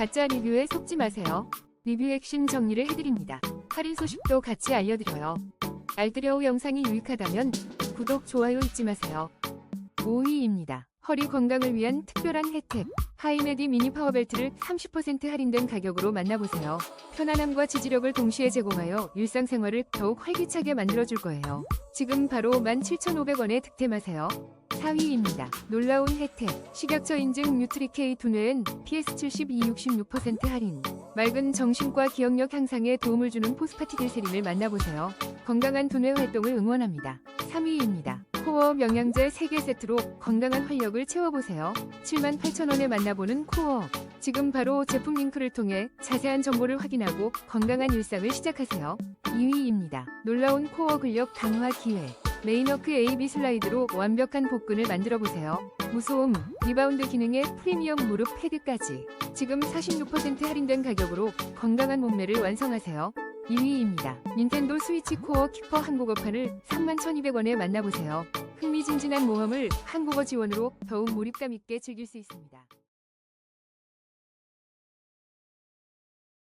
가짜 리뷰에 속지 마세요. 리뷰 핵심 정리를 해드립니다. 할인 소식도 같이 알려드려요. 알뜰여우 영상이 유익하다면 구독, 좋아요 잊지 마세요. 5위입니다. 허리 건강을 위한 특별한 혜택. 하이메디 미니 파워벨트를 30% 할인된 가격으로 만나보세요. 편안함과 지지력을 동시에 제공하여 일상생활을 더욱 활기차게 만들어줄 거예요. 지금 바로 17,500원에 득템하세요. 4위입니다. 놀라운 혜택. 식약처 인증 뉴트리케이 두뇌엔 PS72 66% 할인. 맑은 정신과 기억력 향상에 도움을 주는 포스파티딜세린을 만나보세요. 건강한 두뇌 활동을 응원합니다. 3위입니다. 코어 영양제 3개 세트로 건강한 활력을 채워보세요. 78,000원에 만나보는 코어. 지금 바로 제품 링크를 통해 자세한 정보를 확인하고 건강한 일상을 시작하세요. 2위입니다. 놀라운 코어 근력 강화 기회. 메인워크 AB 슬라이드로 완벽한 복근을 만들어 보세요. 무소음, 리바운드 기능의 프리미엄 무릎 패드까지. 지금 46% 할인된 가격으로 건강한 몸매를 완성하세요. 2위입니다. 닌텐도 스위치 코어 키퍼 한국어판을 31,200원에 만나보세요. 흥미진진한 모험을 한국어 지원으로 더욱 몰입감 있게 즐길 수 있습니다.